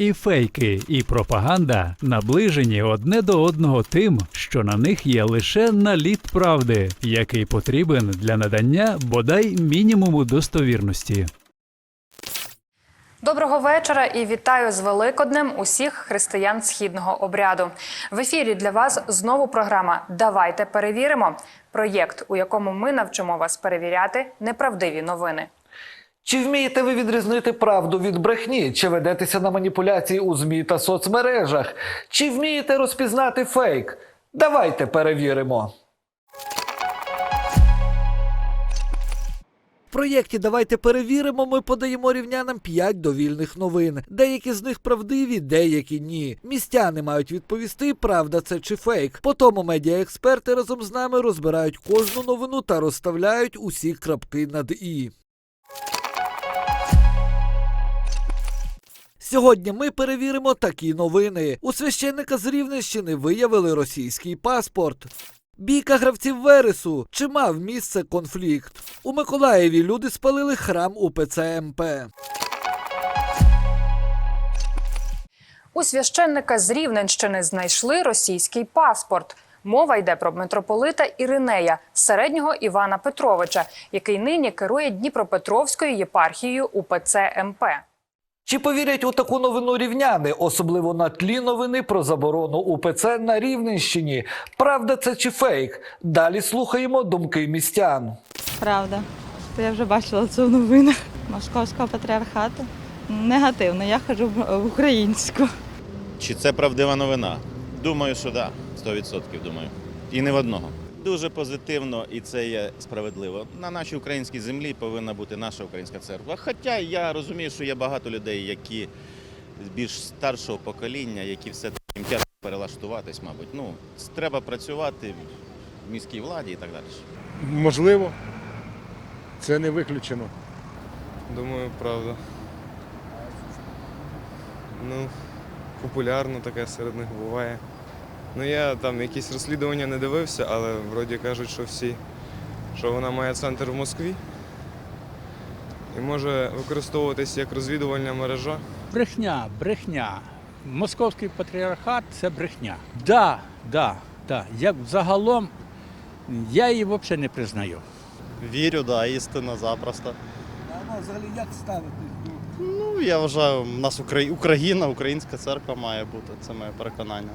І фейки, і пропаганда наближені одне до одного тим, що на них є лише наліт правди, який потрібен для надання бодай мінімуму достовірності. Доброго вечора і вітаю з Великоднем усіх християн східного обряду. В ефірі для вас знову програма Давайте перевіримо. Проєкт, у якому ми навчимо вас перевіряти неправдиві новини. Чи вмієте ви відрізнити правду від брехні? Чи ведетеся на маніпуляції у ЗМІ та соцмережах? Чи вмієте розпізнати фейк? Давайте перевіримо. В проєкті Давайте перевіримо. Ми подаємо рівнянам 5 довільних новин. Деякі з них правдиві, деякі ні. Містяни мають відповісти, правда це чи фейк. Потому медіаексперти разом з нами розбирають кожну новину та розставляють усі крапки над і. Сьогодні ми перевіримо такі новини. У священника з Рівненщини виявили російський паспорт. Бійка гравців Вересу. Чи мав місце конфлікт? У Миколаєві люди спалили храм УПЦ МП. У священника з Рівненщини знайшли російський паспорт. Мова йде про митрополита Іринея, середнього Івана Петровича, який нині керує Дніпропетровською єпархією УПЦ МП. Чи повірять у таку новину рівняни, особливо на тлі новини про заборону УПЦ на Рівненщині? Правда це чи фейк? Далі слухаємо думки містян. Правда. То я вже бачила це в новинах Московського патріархату. Негативно, я ходжу в в українську. Чи це правдива новина? Думаю, що так, да, 100% думаю. І не в одного. Дуже позитивно, і це є справедливо. На нашій українській землі повинна бути наша українська церква. Хоча я розумію, що є багато людей, які більш старшого покоління, які все таки тяжко перелаштуватись, мабуть. Ну, треба працювати в міській владі і так далі. Можливо, це не виключено. Думаю, правда. Ну, популярно таке серед них буває. Ну, я там якісь розслідування не дивився, але вроді кажуть, що всі, що вона має центр в Москві і може використовуватись як розвідувальна мережа. Брехня, брехня. Московський патріархат це брехня. Да, да, да. Як загалом я її взагалі не признаю. Вірю, да, істина запросто. А взагалі як ставити? Ну, я вважаю, у нас Україна, українська церква має бути. Це моє переконання.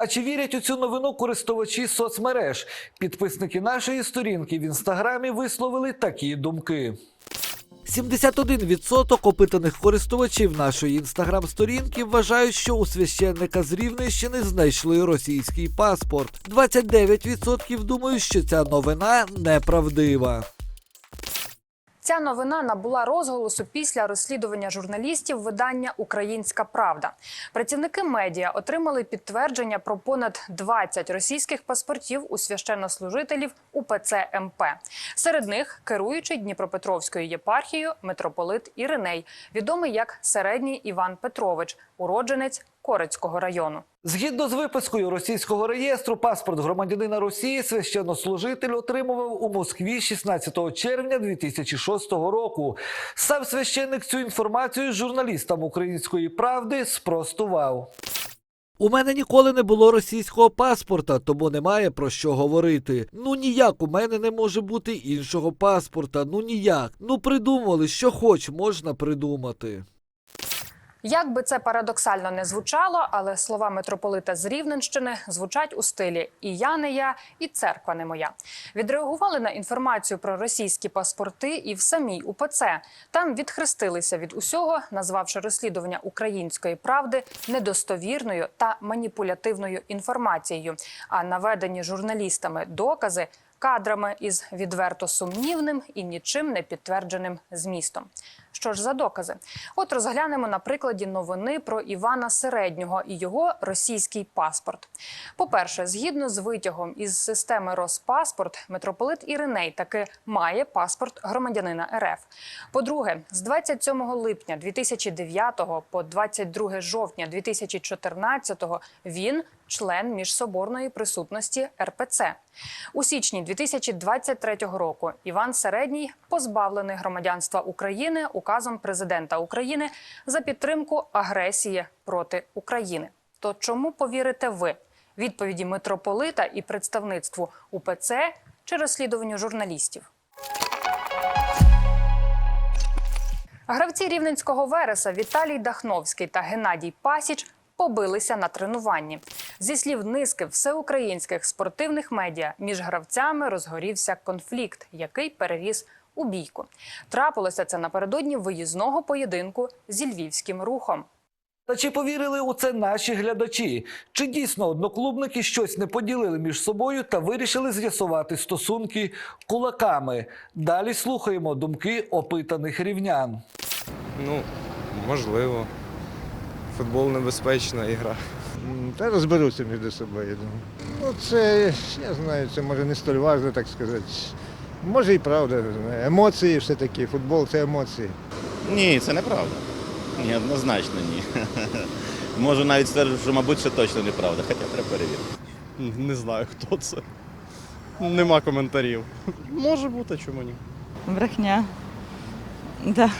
А чи вірять у цю новину користувачі соцмереж? Підписники нашої сторінки в інстаграмі висловили такі думки. 71% опитаних користувачів нашої інстаграм-сторінки вважають, що у священника з Рівненщини знайшли російський паспорт. 29% думають, що ця новина неправдива. Ця новина набула розголосу після розслідування журналістів видання Українська Правда. Працівники медіа отримали підтвердження про понад 20 російських паспортів у священнослужителів УПЦ МП. Серед них керуючий Дніпропетровською єпархією митрополит Іриней, відомий як середній Іван Петрович, уродженець Корецького району. Згідно з випискою російського реєстру, паспорт громадянина Росії священнослужитель отримував у Москві 16 червня 2006 року. Сам священник цю інформацію журналістам української правди спростував. У мене ніколи не було російського паспорта, тому немає про що говорити. Ну ніяк у мене не може бути іншого паспорта. Ну ніяк. Ну придумали, що хоч можна придумати. Як би це парадоксально не звучало, але слова митрополита з Рівненщини звучать у стилі І я не я, і церква не моя. Відреагували на інформацію про російські паспорти і в самій УПЦ. Там відхрестилися від усього, назвавши розслідування української правди недостовірною та маніпулятивною інформацією. А наведені журналістами докази кадрами із відверто сумнівним і нічим не підтвердженим змістом. Що ж за докази? От розглянемо на прикладі новини про Івана Середнього і його російський паспорт. По-перше, згідно з витягом із системи Роспаспорт, митрополит Іриней таки має паспорт громадянина РФ. По-друге, з 27 липня 2009 по 22 жовтня 2014 він член міжсоборної присутності РПЦ. У січні 2023 року Іван Середній позбавлений громадянства України у указом президента України за підтримку агресії проти України. То чому повірите ви? Відповіді митрополита і представництву УПЦ чи розслідуванню журналістів? Гравці рівненського вереса Віталій Дахновський та Геннадій Пасіч побилися на тренуванні. Зі слів низки всеукраїнських спортивних медіа між гравцями розгорівся конфлікт, який переріс у бійку. Трапилося це напередодні виїзного поєдинку зі львівським рухом. Та чи повірили у це наші глядачі? Чи дійсно одноклубники щось не поділили між собою та вирішили з'ясувати стосунки кулаками? Далі слухаємо думки опитаних рівнян. Ну, можливо. Футбол небезпечна ігра. Та розберуться між собою. Ну, це, я знаю, це може не столь важливо, так сказати. Може і правда. Емоції все-таки, футбол це емоції. Ні, це неправда. Ні, однозначно ні. Можу навіть стверджувати, що, мабуть, ще точно неправда, хоча треба перевірити. Не знаю, хто це. Нема коментарів. Може бути, чому ні. Брехня. Да.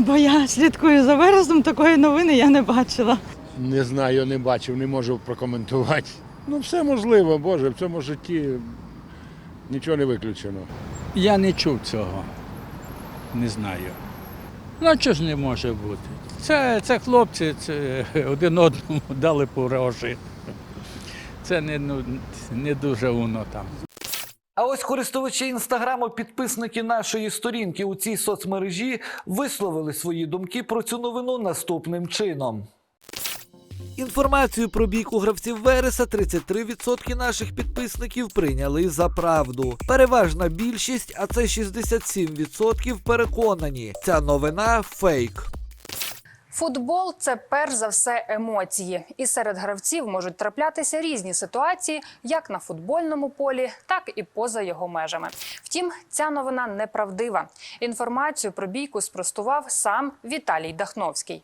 Бо я слідкую за вересом, такої новини я не бачила. Не знаю, не бачив, не можу прокоментувати. Ну, все можливо, Боже, в цьому житті нічого не виключено. Я не чув цього. Не знаю. Ну, а чого ж не може бути? Це, це хлопці це один одному дали по рожі. Це не, ну, не дуже воно там. А ось користувачі інстаграму, підписники нашої сторінки у цій соцмережі висловили свої думки про цю новину наступним чином. Інформацію про бійку гравців Вереса 33% наших підписників прийняли за правду. Переважна більшість, а це 67% переконані. Ця новина фейк. Футбол це перш за все емоції, і серед гравців можуть траплятися різні ситуації, як на футбольному полі, так і поза його межами. Втім, ця новина неправдива. Інформацію про бійку спростував сам Віталій Дахновський.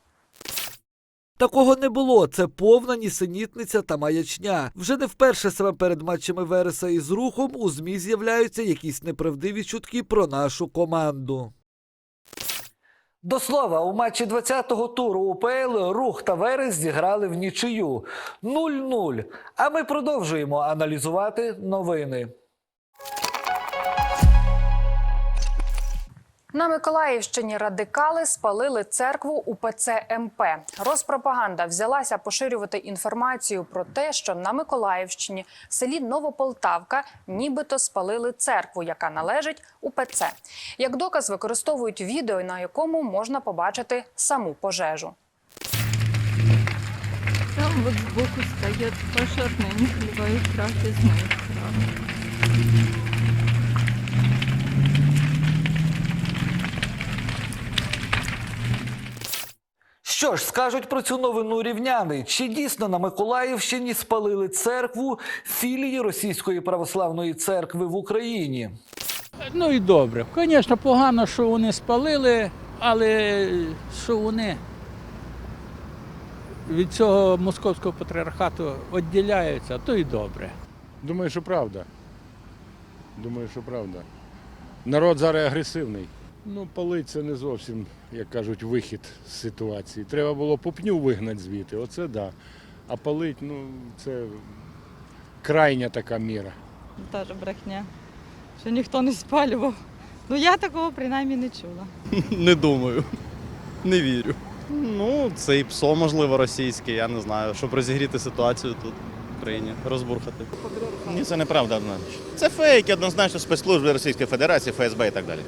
Такого не було. Це повна нісенітниця та маячня. Вже не вперше саме перед матчами Вереса із рухом у ЗМІ з'являються якісь неправдиві чутки про нашу команду. До слова, у матчі 20-го туру УПЛ Рух та Верес зіграли в нічию 0-0. А ми продовжуємо аналізувати новини. На Миколаївщині радикали спалили церкву УПЦ МП. Розпропаганда взялася поширювати інформацію про те, що на Миколаївщині в селі Новополтавка нібито спалили церкву, яка належить УПЦ. Як доказ використовують відео, на якому можна побачити саму пожежу. Там вот сбоку стоят пожарные, они поливают крах из моих Що ж скажуть про цю новину рівняни? Чи дійсно на Миколаївщині спалили церкву філії Російської православної церкви в Україні? Ну і добре. Звісно, погано, що вони спалили, але що вони від цього московського патріархату відділяються, то і добре. Думаю, що правда. Думаю, що правда. Народ зараз агресивний. Ну, палить це не зовсім, як кажуть, вихід з ситуації. Треба було попню вигнати звідти, оце да. А палить, ну, це крайня така міра. Теж брехня. Що ніхто не спалював. Ну я такого принаймні не чула. Не думаю. Не вірю. Ну, це і ПСО, можливо, російське, я не знаю, щоб розігріти ситуацію тут в Україні, розбурхати. Ні, це неправда однозначно. Це фейки, однозначно спецслужби Російської Федерації, ФСБ і так далі.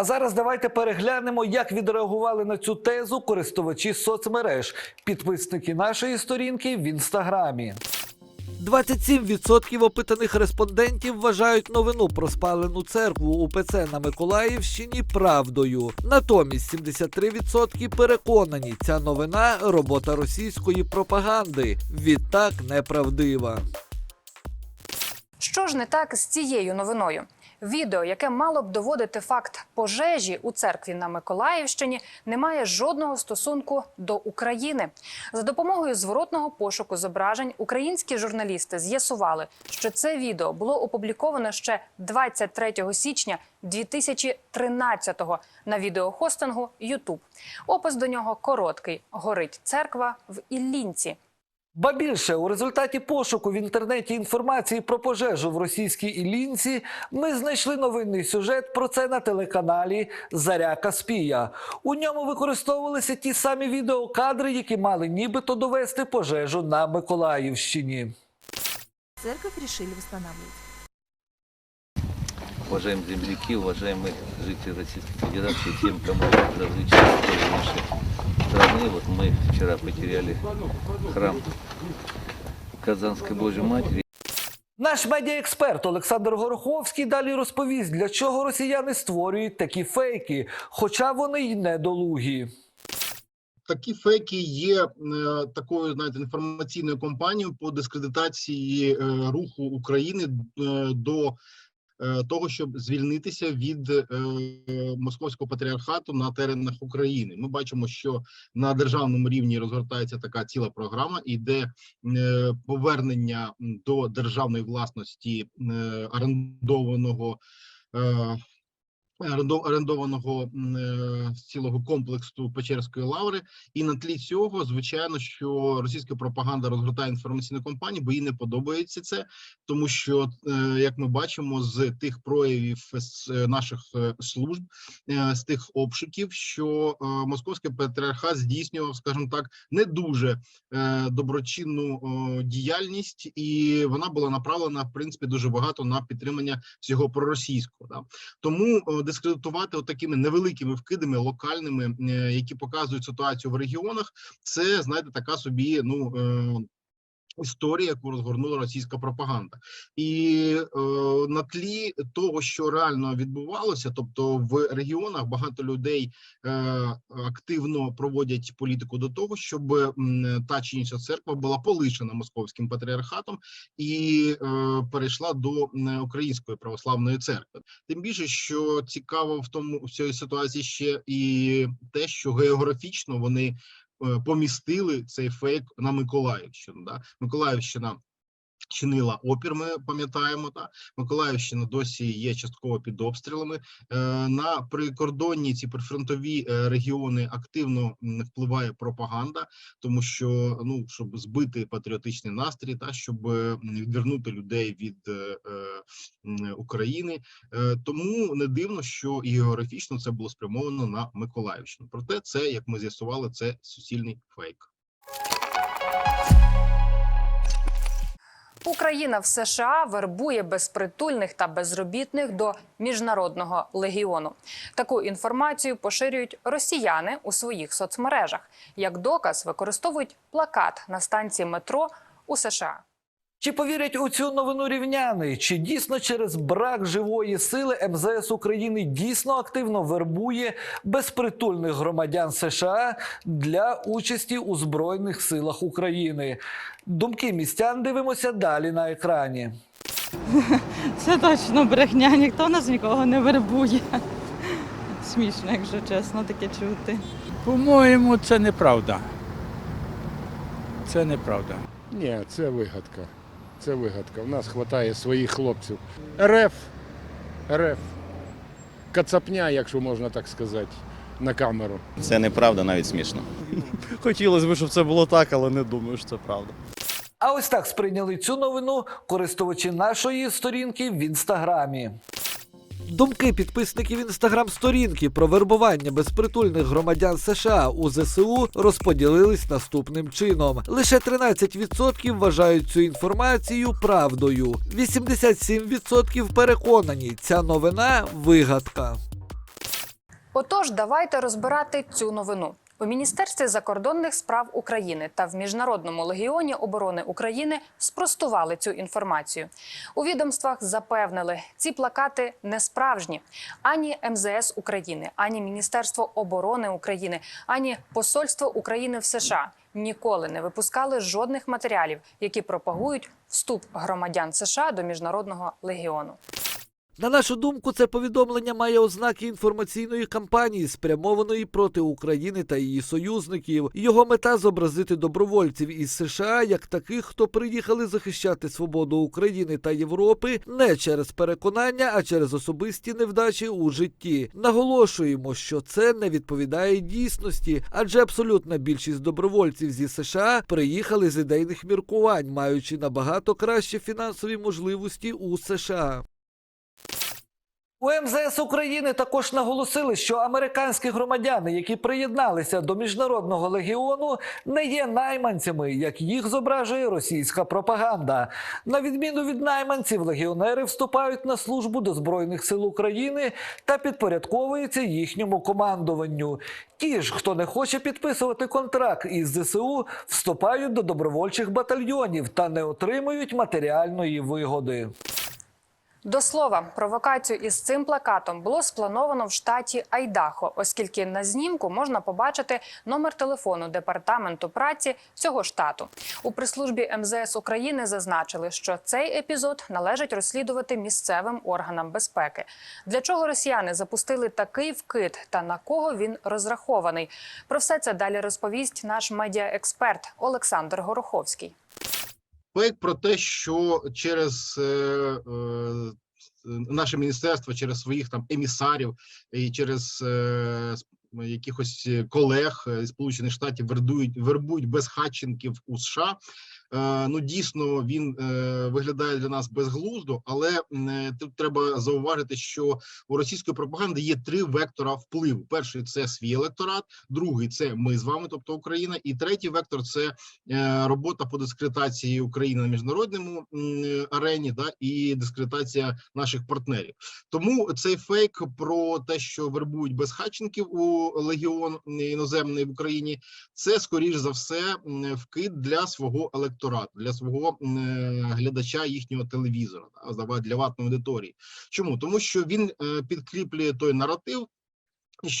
А зараз давайте переглянемо, як відреагували на цю тезу користувачі соцмереж, підписники нашої сторінки в інстаграмі. 27% опитаних респондентів вважають новину про спалену церкву УПЦ на Миколаївщині правдою. Натомість 73% переконані, ця новина робота російської пропаганди. Відтак неправдива. Що ж не так з цією новиною? Відео, яке мало б доводити факт пожежі у церкві на Миколаївщині, не має жодного стосунку до України. За допомогою зворотного пошуку зображень українські журналісти з'ясували, що це відео було опубліковано ще 23 січня 2013-го на відеохостингу YouTube. Опис до нього короткий: горить церква в Іллінці. Ба більше у результаті пошуку в інтернеті інформації про пожежу в російській Іллінці ми знайшли новинний сюжет про це на телеканалі Заря Каспія. У ньому використовувалися ті самі відеокадри, які мали нібито довести пожежу на Миколаївщині. Церковь вирішили восстанавливать уважаемые земляки, уважаемые жители Российской Федерации, тем, кому безразлична история нашей страны. Вот мы вчера потеряли храм Казанской Божьей Матери. Наш медіаексперт Олександр Гороховський далі розповість, для чого росіяни створюють такі фейки, хоча вони й недолугі. такі фейки є е, такою знаєте, інформаційною кампанією по дискредитації е, руху України е, до е, того, щоб звільнитися від е, московського патріархату на теренах України. Ми бачимо, що на державному рівні розгортається така ціла програма, іде е, повернення до державної власності е, орендованого. Орендованого е, цілого комплексу Печерської лаври, і на тлі цього, звичайно, що російська пропаганда розгортає інформаційну кампанію, бо їй не подобається це, тому що, е, як ми бачимо, з тих проявів е, наших служб, з тих обшуків, що московський патріархат здійснював, скажімо так, не дуже доброчинну діяльність, і вона була направлена в принципі дуже багато на підтримання всього проросійського. Тому е, дискредитувати от такими невеликими вкидами локальними, е, які показують ситуацію в регіонах, це знаєте, така собі ну. Е, Історія, яку розгорнула російська пропаганда, і е, на тлі того, що реально відбувалося, тобто в регіонах багато людей е, активно проводять політику до того, щоб м, та чи інша церква була полишена московським патріархатом і е, перейшла до української православної церкви. Тим більше, що цікаво в тому в цій ситуації ще і те, що географічно вони е, помістили цей фейк на Миколаївщину. Да? Миколаївщина чинила опір. Ми пам'ятаємо, та Миколаївщина досі є частково під обстрілами. Е, на прикордонні ці прифронтові е, регіони активно впливає пропаганда, тому що ну щоб збити патріотичний настрій, та щоб е, відвернути людей від України. Тому не дивно, що і географічно це було спрямовано на Миколаївщину. Проте, це як ми з'ясували, це суцільний фейк. Україна в США вербує безпритульних та безробітних до міжнародного легіону. Таку інформацію поширюють росіяни у своїх соцмережах. Як доказ використовують плакат на станції метро у США. Чи повірять у цю новину рівняни? Чи дійсно через брак живої сили МЗС України дійсно активно вербує безпритульних громадян США для участі у Збройних силах України? Думки містян дивимося далі на екрані. Це точно брехня, ніхто нас нікого не вербує. Смішно, якщо чесно, таке чути. По-моєму, це неправда. Це неправда. Ні, це вигадка. Це вигадка. У нас вистачає своїх хлопців. РФ, РФ. Кацапня, якщо можна так сказати, на камеру. Це неправда, навіть смішно. Хотілося б, щоб це було так, але не думаю, що це правда. А ось так сприйняли цю новину користувачі нашої сторінки в інстаграмі. Думки підписників інстаграм-сторінки про вербування безпритульних громадян США у ЗСУ розподілились наступним чином: лише 13% вважають цю інформацію правдою. 87% переконані, ця новина вигадка. Отож, давайте розбирати цю новину. У Міністерстві закордонних справ України та в Міжнародному легіоні оборони України спростували цю інформацію. У відомствах запевнили, ці плакати не справжні. Ані МЗС України, ані Міністерство оборони України, ані Посольство України в США ніколи не випускали жодних матеріалів, які пропагують вступ громадян США до міжнародного легіону. На нашу думку, це повідомлення має ознаки інформаційної кампанії, спрямованої проти України та її союзників. Його мета зобразити добровольців із США як таких, хто приїхали захищати свободу України та Європи не через переконання, а через особисті невдачі у житті. Наголошуємо, що це не відповідає дійсності, адже абсолютна більшість добровольців зі США приїхали з ідейних міркувань, маючи набагато кращі фінансові можливості у США. У МЗС України також наголосили, що американські громадяни, які приєдналися до міжнародного легіону, не є найманцями, як їх зображує російська пропаганда. На відміну від найманців, легіонери вступають на службу до збройних сил України та підпорядковуються їхньому командуванню. Ті ж, хто не хоче підписувати контракт із ЗСУ, вступають до добровольчих батальйонів та не отримують матеріальної вигоди. До слова, провокацію із цим плакатом було сплановано в штаті Айдахо, оскільки на знімку можна побачити номер телефону департаменту праці цього штату. У прес-службі МЗС України зазначили, що цей епізод належить розслідувати місцевим органам безпеки. Для чого росіяни запустили такий вкид та на кого він розрахований? Про все це далі розповість наш медіаексперт Олександр Гороховський. Фейк про те, що через е, е, наше міністерство, через своїх там емісарів і через е, якихось колег е, з Сполучених Штатів вербують, вербують безхатченків у США. Е, ну дійсно він е, виглядає для нас безглуздо, але е, тут треба зауважити, що у російської пропаганди є три вектора впливу: перший це свій електорат, другий це ми з вами, тобто Україна, і третій вектор це робота по дискредитації України на міжнародному арені, да і дискредитація наших партнерів. Тому цей фейк про те, що вербують безхатченків у легіон іноземний в Україні, це скоріш за все вкид для свого електорату, для свого е, глядача їхнього телевізора, для ватної аудиторії. Чому тому, що він е, підкріплює той наратив.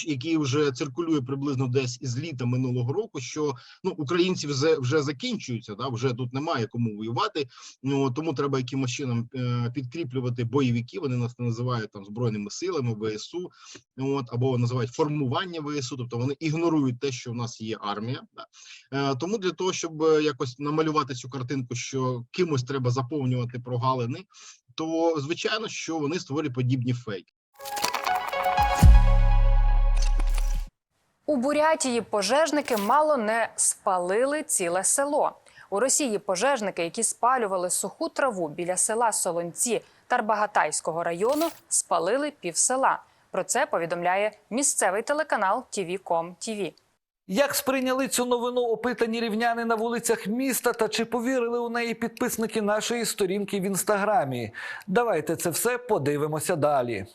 Який вже циркулює приблизно десь із літа минулого року, що ну українці вже, вже закінчуються, да вже тут немає кому воювати. Ну тому треба якимось чином е, підкріплювати бойовики. Вони нас називають там збройними силами ВСУ, от або називають формування ВСУ. Тобто вони ігнорують те, що в нас є армія. Да. Е, тому для того, щоб е, якось намалювати цю картинку, що кимось треба заповнювати прогалини, то звичайно, що вони створюють подібні фейки. У Бурятії пожежники мало не спалили ціле село. У Росії пожежники, які спалювали суху траву біля села Солонці Тарбагатайського району, спалили пів села. Про це повідомляє місцевий телеканал TV.com TV. Як сприйняли цю новину опитані рівняни на вулицях міста та чи повірили у неї підписники нашої сторінки в інстаграмі? Давайте це все подивимося далі.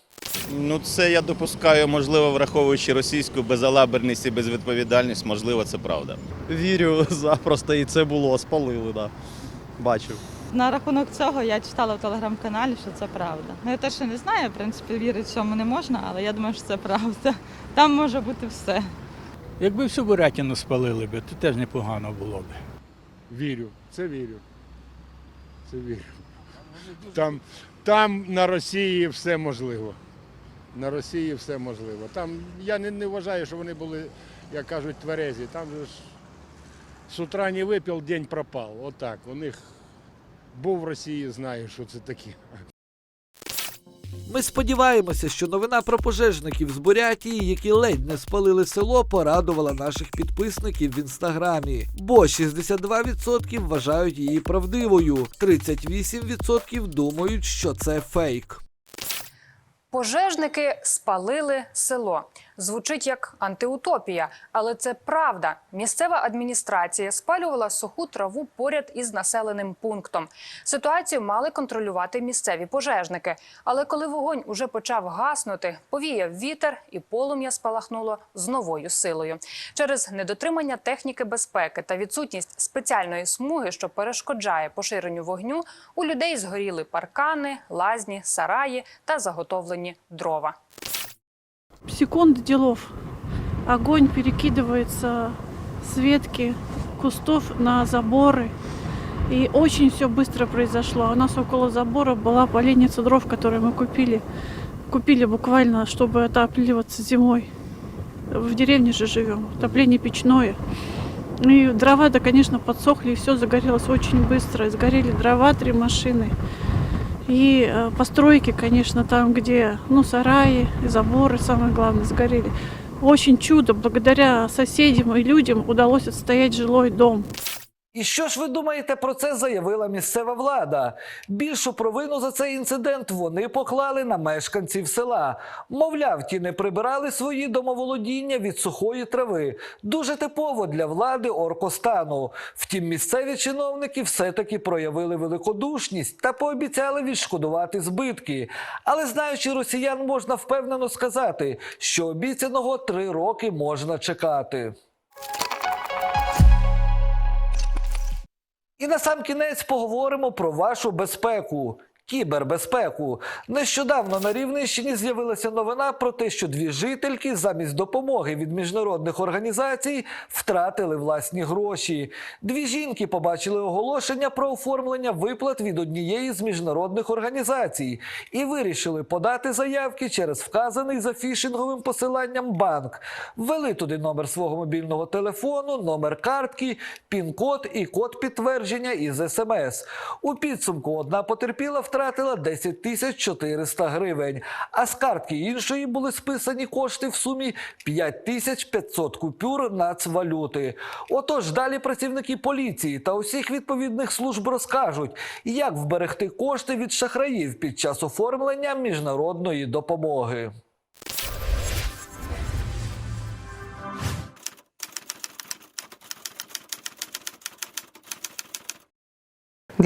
Ну, це я допускаю, можливо, враховуючи російську безалаберність і безвідповідальність, можливо, це правда. Вірю запросто, і це було, спалили, да. Бачив. На рахунок цього я читала в телеграм-каналі, що це правда. Ну я теж не знаю, в принципі, вірити цьому не можна, але я думаю, що це правда. Там може бути все. Якби всю Бурятину спалили би, то теж непогано було б. Вірю, це вірю. Це вірю. Там, там на Росії все можливо. На Росії все можливо. Там я не, не вважаю, що вони були, як кажуть, тверезі. Там же ж з утра не випив, день пропав. Отак. У них був в Росії, знаю, що це таке. Ми сподіваємося, що новина про пожежників з Бурятії, які ледь не спалили село, порадувала наших підписників в інстаграмі. Бо 62% вважають її правдивою, 38% думають, що це фейк. Пожежники спалили село. Звучить як антиутопія, але це правда. Місцева адміністрація спалювала суху траву поряд із населеним пунктом. Ситуацію мали контролювати місцеві пожежники. Але коли вогонь уже почав гаснути, повіяв вітер і полум'я спалахнуло з новою силою. Через недотримання техніки безпеки та відсутність спеціальної смуги, що перешкоджає поширенню вогню, у людей згоріли паркани, лазні, сараї та заготовлені дрова. Секунд делов. Огонь перекидывается с ветки кустов на заборы. И очень все быстро произошло. У нас около забора была поленница дров, которую мы купили. Купили буквально, чтобы отапливаться зимой. В деревне же живем. Отопление печное. И дрова-то, конечно, подсохли, и все загорелось очень быстро. Сгорели дрова, три машины. И э, постройки, конечно, там, где, ну, сараи, заборы, самое главное, сгорели. Очень чудо, благодаря соседям и людям удалось отстоять жилой дом. І що ж ви думаєте про це заявила місцева влада? Більшу провину за цей інцидент вони поклали на мешканців села. Мовляв, ті не прибирали свої домоволодіння від сухої трави. Дуже типово для влади оркостану. Втім, місцеві чиновники все-таки проявили великодушність та пообіцяли відшкодувати збитки. Але знаючи росіян, можна впевнено сказати, що обіцяного три роки можна чекати. І на сам кінець поговоримо про вашу безпеку. Кібербезпеку. Нещодавно на Рівненщині з'явилася новина про те, що дві жительки замість допомоги від міжнародних організацій втратили власні гроші. Дві жінки побачили оголошення про оформлення виплат від однієї з міжнародних організацій і вирішили подати заявки через вказаний за фішинговим посиланням банк. Ввели туди номер свого мобільного телефону, номер картки, пін-код і код підтвердження із смс. У підсумку одна потерпіла втратила 10 тисяч 400 гривень, а з картки іншої були списані кошти в сумі 5 тисяч 500 купюр нацвалюти. Отож, далі працівники поліції та усіх відповідних служб розкажуть, як вберегти кошти від шахраїв під час оформлення міжнародної допомоги.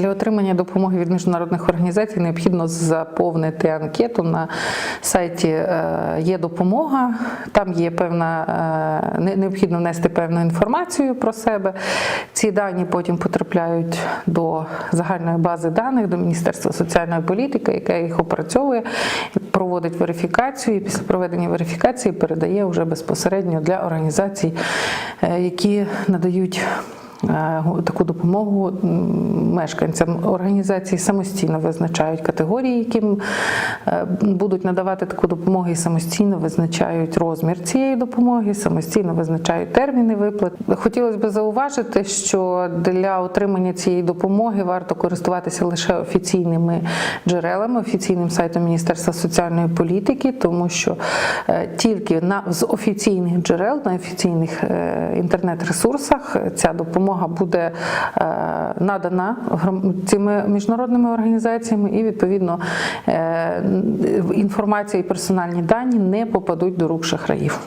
Для отримання допомоги від міжнародних організацій необхідно заповнити анкету на сайті е, є допомога. Там є певна е, необхідно внести певну інформацію про себе. Ці дані потім потрапляють до загальної бази даних до Міністерства соціальної політики, яке їх опрацьовує, проводить верифікацію. І після проведення верифікації передає вже безпосередньо для організацій, е, які надають таку допомогу мешканцям. Організації самостійно визначають категорії, яким е, будуть надавати таку допомогу, і самостійно визначають розмір цієї допомоги, самостійно визначають терміни виплат. Хотілося б зауважити, що для отримання цієї допомоги варто користуватися лише офіційними джерелами, офіційним сайтом Міністерства соціальної політики, тому що е, тільки на з офіційних джерел, на офіційних е, інтернет-ресурсах ця допомога буде е, надана цими міжнародними організаціями, і відповідно е, інформація і персональні дані не попадуть до рук шахраїв.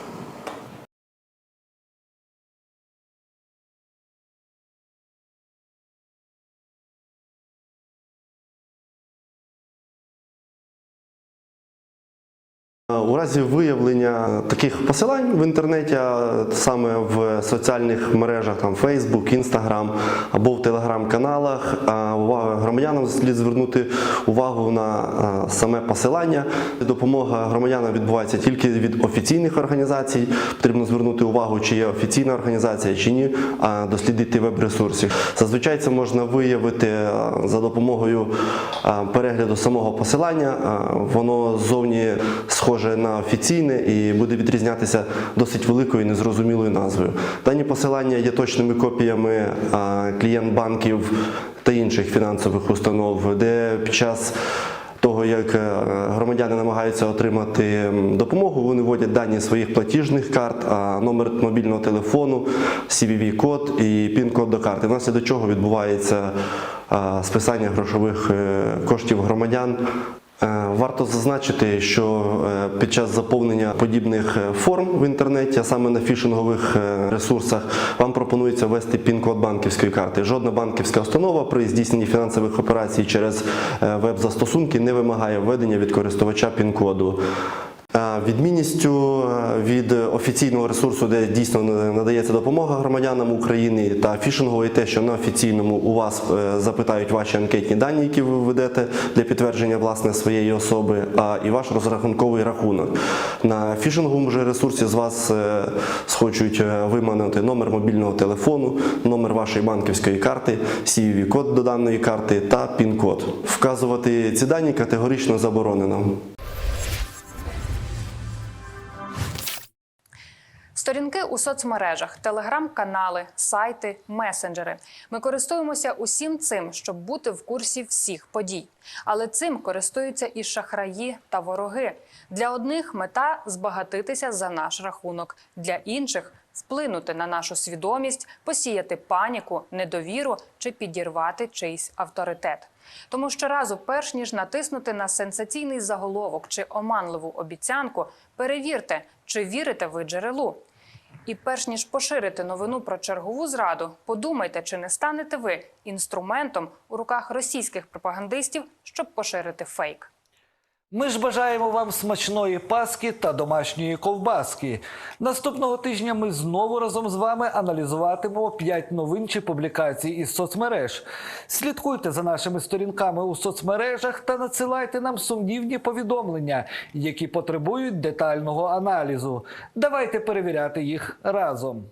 У разі виявлення таких посилань в інтернеті, саме в соціальних мережах, там Facebook, Instagram або в телеграм-каналах, увага громадянам слід звернути увагу на саме посилання. Допомога громадянам відбувається тільки від офіційних організацій. Потрібно звернути увагу, чи є офіційна організація, чи ні, а дослідити веб-ресурсів. Зазвичай це можна виявити за допомогою перегляду самого посилання. Воно ззовні схоже на офіційне і буде відрізнятися досить великою незрозумілою назвою. Дані посилання є точними копіями клієнт банків та інших фінансових установ, де під час того, як е, громадяни намагаються отримати допомогу, вони вводять дані своїх платіжних карт, номер мобільного телефону, CVV-код і пін-код до карти. Внаслідок чого відбувається списання грошових е, коштів громадян Варто зазначити, що е, під час заповнення подібних е, форм в інтернеті, а саме на фішингових е, ресурсах, вам пропонується ввести пін-код банківської карти. Жодна банківська установа при здійсненні фінансових операцій через е, веб-застосунки не вимагає введення від користувача пін-коду. Відмінністю від офіційного ресурсу, де дійсно надається допомога громадянам України, та фішингового є те, що на офіційному у вас е, запитають ваші анкетні дані, які ви введете для підтвердження власне своєї особи, а і ваш розрахунковий рахунок. На фішинговому же ресурсі з вас е, схочуть е, виманити номер мобільного телефону, номер вашої банківської карти, CVV-код до даної карти та пін-код. Вказувати ці дані категорично заборонено. Сторінки у соцмережах, телеграм-канали, сайти, месенджери. Ми користуємося усім цим, щоб бути в курсі всіх подій. Але цим користуються і шахраї та вороги. Для одних мета збагатитися за наш рахунок, для інших вплинути на нашу свідомість, посіяти паніку, недовіру чи підірвати чийсь авторитет. Тому щоразу, перш ніж натиснути на сенсаційний заголовок чи оманливу обіцянку, перевірте, чи вірите ви джерелу. І перш ніж поширити новину про чергову зраду, подумайте, чи не станете ви інструментом у руках російських пропагандистів, щоб поширити фейк. Ми ж бажаємо вам смачної паски та домашньої ковбаски. Наступного тижня ми знову разом з вами аналізуватимемо 5 новин чи публікацій із соцмереж. Слідкуйте за нашими сторінками у соцмережах та надсилайте нам сумнівні повідомлення, які потребують детального аналізу. Давайте перевіряти їх разом.